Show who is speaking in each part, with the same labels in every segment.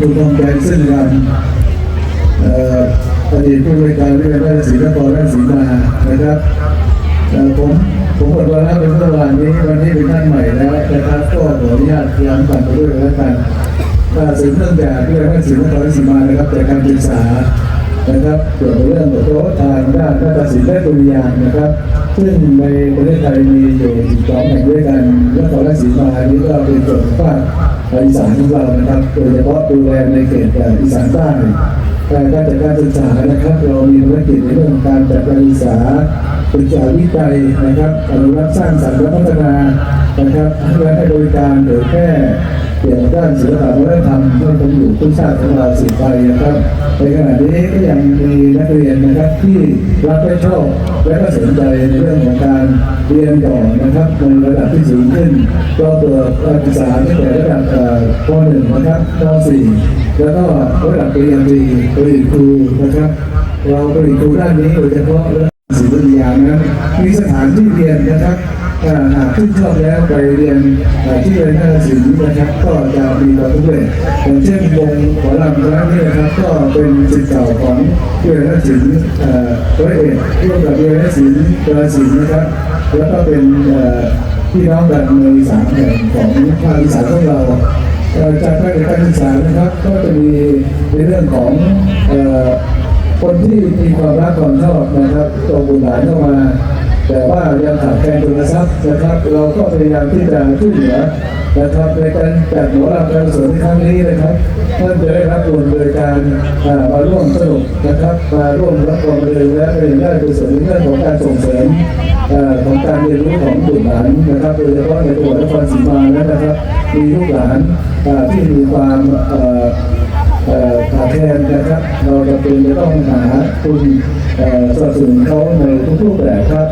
Speaker 1: คุณทองใจซึ่งกันเอ่ออดีตผู้บริการวิทยาลัยศรีนครราชสีมานะครับผมผมหมดวาระเป็นเมื่อวานนี้วันนี้เป็นท่านใหม่แล้วนะครับก็ขออนุญาตย้ำกันไปด้วยแล้วกันถ้าสืบเนื่องจากวิทยาลัยศรีนครราชสีมานะครับจากการศึกษานะครับเกี่ยวกับเรื่องโต๊ะทางด้านนาฏศิลป์และดุริยางนะครับ ซึ่งในประเทศไทยมีอยู่12แห่งด้วยกันนครราชสีมานี้ก็เป็นส่วนภาค อีสานของเรานะครับ โดยเฉพาะดูแลในเขตอีสานใต้แต่การจัดการศึกษานะครับ เรามีภารกิจในเรื่องของการจัดการศึกษาศึกษาวิจัยนะครับอนุรักษ์สร้างสรรค์และพัฒนานะครับให้บริการเผยแพร่ เกี่ยวกับด้านศิลปะวัฒนธรรมให้คงอยู่คู่ชาติของเราสืบไปนะครับในขณะนี้ก็ยังมีนักเรียนนะครับที่รักและชอบและก็สนใจในเรื่องของการเรียนต่อนะครับในระดับที่สูงขึ้น ก็เปิดการศึกษาตั้งแต่ระดับเอ่อป .1 นะครับป .4 แล้วก็ระดับปริญญาตรีปริญญาครูนะครับ เราปริญญาครูด้านนี้โดยเฉพาะ วิทยานั้นมีสถานที่เรียนนะครับหากชื่นชอบแล้วไปเรียนที่เรียนนาฏศิลป์นะครับ ก็จะมีความสำเร็จอย่างเช่นวงหมอลำคณะนี้นะครับ ก็เป็นศิษย์เก่าของเรียนนาฏศิลป์ร้อยเอ็ดร่วมกับเรียนนาฏศิลป์กาสินนะครับ แล้วก็เป็นพี่น้องกันในสามแห่งของภาคอีสานของเราจากการการศึกษานะครับ ก็จะมีในเรื่องของ คนที่มีความรักความชอบนะครับตรงบุญหลานเข้ามา แต่ว่ายังขาดแคลนทุนทรัพย์นะครับ เราก็พยายามที่จะช่วยเหลือนะครับในการจัดหมอลำการกุศลในครั้งนี้นะครับท่านจะได้รับบุญโดยการอ่ามาร่วมสนุกนะครับมาร่วมรับความบันเทิงและเป็นได้กุศลในเรื่องของการส่งเสริมของการเรียนรู้ของบุตรหลานนะครับโดยเฉพาะในจังหวัดนครศรีมาแล้วนะครับ มีลูกหลานที่มีความ ขาดแคลนนะครับ เราจะเป็นจะต้องหาทุนสนับสนุนเขาในทุกรูปแบบครับ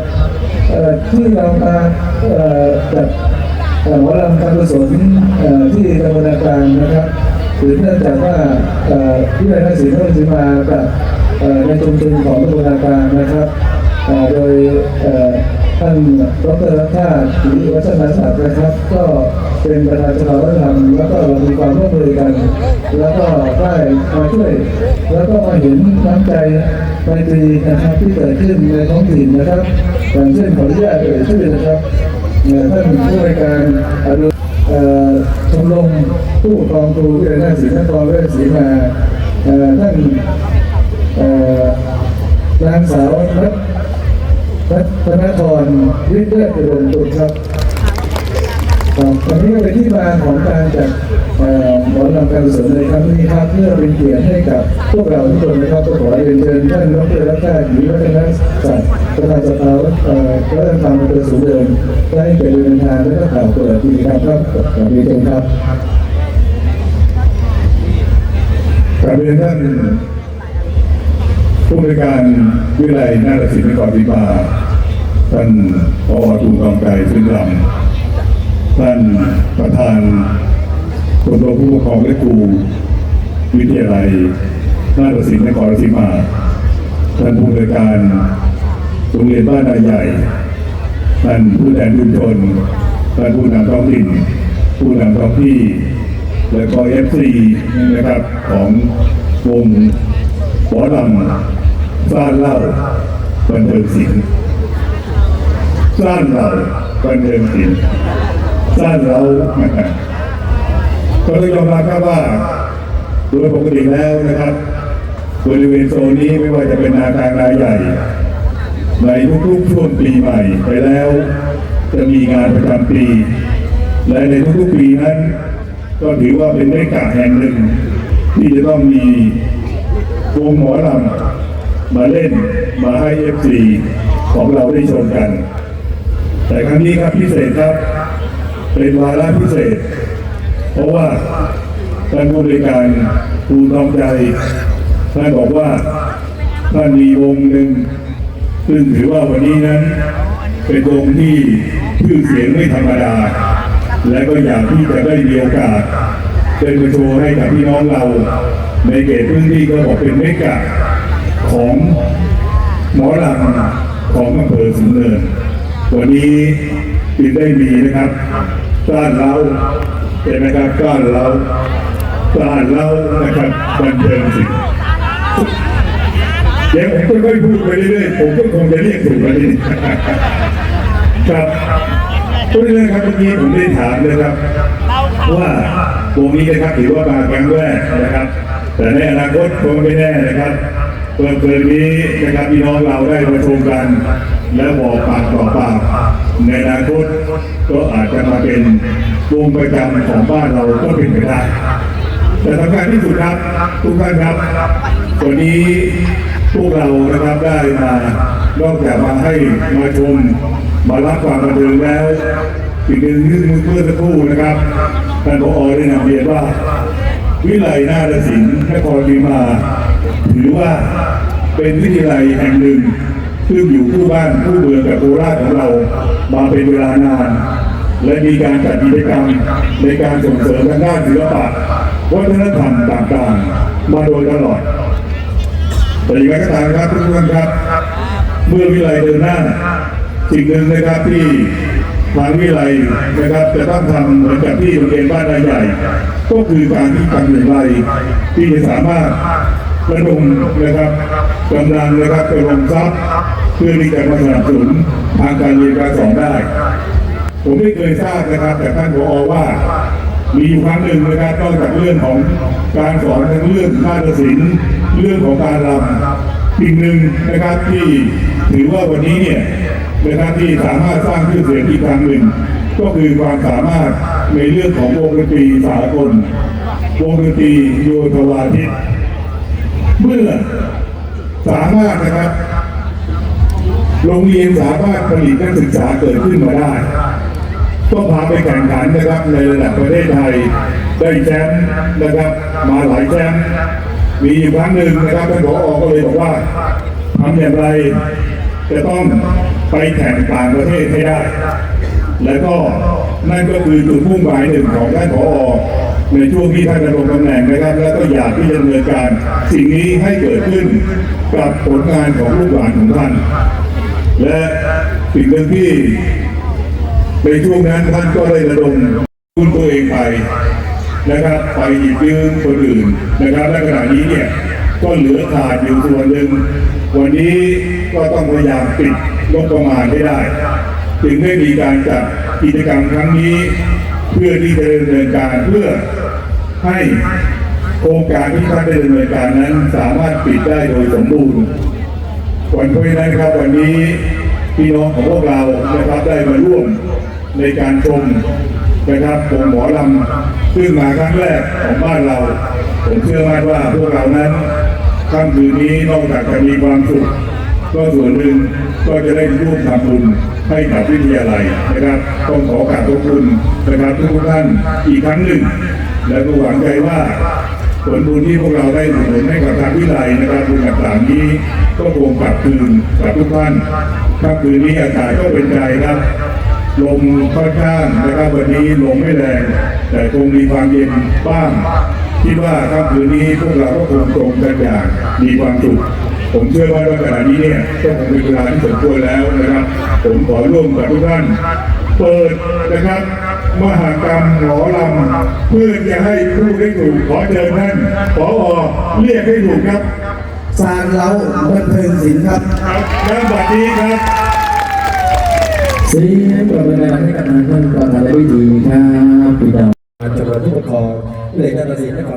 Speaker 1: ที่เรามาจัดเอ่อหมอลำการกุศลที่ตำบลนาการนะครับถือเนื่องจากว่าที่ได้ศิลป์นศิมากับในชุมชนของตำบลนาการนะครับโดยท่านดรรัตนาศรีวัฒนศักดิ์นะครับก็ เป็นประธานสภาวัฒนธรรมแล้วก็เรามีความร่วมมือกัน แล้วก็ได้มาช่วย แล้วก็มาเห็นน้ำใจไมตรีนะครับที่เกิดขึ้นในท้องถิ่นนะครับอย่างเช่นขออนุญาตเอ่ยชื่อนะครับท่านผู้บริการอนุเอ่อชมรมผู้ปกครองครูวิทยาลัยศรีนครราชสีมาท่านเออนางสาวนัทนัทธนทรวิทย์เลิศอุดมตุลครับ วันนี้ก็เป็นที่มาของการจัดหมอลำการกุศลในครั้งนี้ครับเพื่อเป็นเกียรติให้กับพวกเราทุกคนนะครับก็ขอเรียนเชิญท่านดรรัตนาหรือวัฒนศักดิ์ประธานสภาวัฒนธรรมอำเภอสูงเดินได้เกิดเดินทางและก็ข่าวเปิดดีครับครับขอบคุณครับ
Speaker 2: กราบเรียนท่านผู้บริการวิทยาลัยนาฏศิลป์นครศรีมาท่านผอตูนกองไกรซึ่งลำ ท่านประธานคนตัวผู้ปกครองและครูวิทยาลัยนาฏศิลป์นครศรีมา ท่านผู้บริการโรงเรียนบ้านนาใหญ่ ท่านผู้แทนชุมชน ท่านผู้นำท้องถิ่น ผู้นำท้องที่ และก็เอฟซีนะครับของวงหมอลำซ่านเล่าบันเทิงศิลป์ซ่านเราบันเทิงศิลป์ ซ่านเราก็ต้องยอมรับครับว่าโดยปกติแล้วนะครับ บริเวณโซนนี้ไม่ว่าจะเป็นอาคารรายใหญ่ในทุกๆช่วงปีใหม่ไปแล้ว จะมีงานประจำปี และในทุกๆปีนั้น ก็ถือว่าเป็นเมกะแห่งหนึ่ง ที่จะต้องมีวงหมอลำมาเล่นมาให้เอฟซีของเราได้ชมกัน แต่ครั้งนี้ครับพิเศษครับ เป็นวาระพิเศษ เพราะว่าท่านผู้บริการครูทองใจท่านบอกว่าท่านมีวงหนึ่งซึ่งถือว่าวันนี้นั้น เป็นวงที่ชื่อเสียงไม่ธรรมดา และก็อยากที่จะได้มีโอกาสเป็นมาโชว์ให้กับพี่น้องเรา ในเขตพื้นที่ก็บอกเป็นเมกะของหมอลำของอำเภอสูงเนินวันนี้จึงได้มีนะครับ ก้านเราเป็นไหมครับก้านเราตลาดเรานะครับบันเทิงสิเดี๋ยวผมค่อยพูดไปเรื่อยๆผมก็คงจะเรียกถูกแล้วนี่ครับพูดเรื่องครับเมื่อกี้ผมได้ถามนะครับว่าวงนี้นะครับถือว่ามาครั้งแรกนะครับ แต่ในอนาคตคงไม่แน่นะครับเปิดเผยนี้นะครับพี่น้องเราได้มาชมกัน และบอกปากต่อปาก ในอนาคตก็อาจจะมาเป็นวงประจำของบ้านเราก็เป็นไปได้ แต่สำคัญที่สุดครับทุกท่านครับวันนี้พวกเรานะครับได้มานอกจากมาให้มาชมมารับความบันเทิงแล้วอีกหนึ่งที่เมื่อสักครู่นะครับท่านผอได้นำเรียนว่า วิไลนาฏศิลป์นครศรีมา ถือว่าเป็นวิทยาลัยแห่งหนึ่ง ซึ่งอยู่คู่บ้านคู่เมืองกับโคราชของเรามาเป็นเวลานาน และมีการจัดกิจกรรมในการส่งเสริมทางด้านศิลปะวัฒนธรรมต่างๆ มาโดยตลอดแต่อย่างไรก็ตามครับทุกท่านครับ เมื่อวิไลเดินหน้าสิ่งหนึ่งนะครับที่ทางวิไลนะครับจะต้องทำเหมือนกับที่โรงเรียนบ้านนายใหญ่ ก็คือการที่ทำอย่างไรที่จะสามารถ ระดมนะครับกำลังนะครับไปลงทรัพย์เพื่อที่จะมาสนับสนุนทางการเรียนการสอนได้ ผมไม่เคยทราบนะครับแต่ท่านผอว่ามีอยู่ครั้งหนึ่งนะครับนอกจากเรื่องของการสอนทั้งเรื่องนาฏศิลป์เรื่องของการรำสิ่งหนึ่งนะครับที่ถือว่าวันนี้เนี่ยนะครับที่สามารถสร้างชื่อเสียงอีกครั้งหนึ่ง ก็คือความสามารถในเรื่องของวงดนตรีสากลวงดนตรีโยธวาทิต เมื่อสามารถนะครับ โรงเรียนสามารถผลิตนักศึกษาเกิดขึ้นมาได้ก็พาไปแข่งขันนะครับในระดับประเทศไทยได้แชมป์นะครับ มาหลายแชมป์มีอยู่ครั้งหนึ่งนะครับท่านผอก็เลยบอกว่าทำอย่างไรจะต้องไปแข่งต่างประเทศให้ได้ แล้วก็นั่นก็คือจุดมุ่งหมายหนึ่งของท่านผอ ในช่วงที่ท่านดำรงตำแหน่งนะครับ แล้วก็อยากที่จะดำเนินการ สิ่งนี้ให้เกิดขึ้นกับผลงานของลูกหลานของท่าน และสิ่งหนึ่งที่ในช่วงนั้นท่านก็ได้ระดมทุนตัวเองไปนะครับ ไปหยิบยืมคนอื่นนะครับและขณะนี้เนี่ยก็เหลือขาดอยู่ส่วนหนึ่งวันนี้ก็ต้องพยายามปิดงบประมาณให้ได้จึงได้มีการจัดกิจกรรมครั้งนี้ เพื่อที่จะดำเนินการเพื่อ ให้โครงการที่ท่านได้ดำเนินการนั้นสามารถปิดได้โดยสมบูรณ์วันเพราะนั้นครับวันนี้พี่น้องของพวกเรานะครับได้มาร่วมในการชมนะครับวงหมอลำซึ่งมาครั้งแรกของบ้านเรา ผมเชื่อมั่นว่าพวกเรานั้นค่ำคืนนี้นอกจากจะมีความสุข ก็ส่วนหนึ่งก็จะได้ร่วมทำบุญให้กับวิทยาลัยนะครับ ต้องขอกราบขอบคุณนะครับทุกท่านอีกครั้งหนึ่ง และก็หวังใจว่าผลบุญที่พวกเราได้อุดหนุนให้กับทางวิไลนะครับบุญต่างๆนี้ก็คงกลับคืนกับทุกท่านค่ำคืนนี้อากาศก็เป็นใจครับลมค่อนข้างนะครับวันนี้ลมไม่แรง แต่คงมีความเย็นบ้างคิดว่าค่ำคืนนี้พวกเราก็คงตรงกันอย่างมีความสุขผมเชื่อว่าขณะนี้เนี่ยก็คงเป็นเวลาที่สมควรแล้วนะครับ ผมขอร่วมกับทุกท่าน เปิดนะครับ มหากรรมหมอลำเพื่อจะให้ผู้ได้ถูกขอเชิญท่านขอเรียกให้ถูกครับ
Speaker 1: สารเล้าบันเทิงศิลป์ครับ
Speaker 2: ครับและบัดนี้ครับ
Speaker 3: เสียงปรบมือดังให้กับนายท่านประธานและพิธีครับพี่น้องจังหวัดผู้ปกครองเลยการตัดสินนะครับ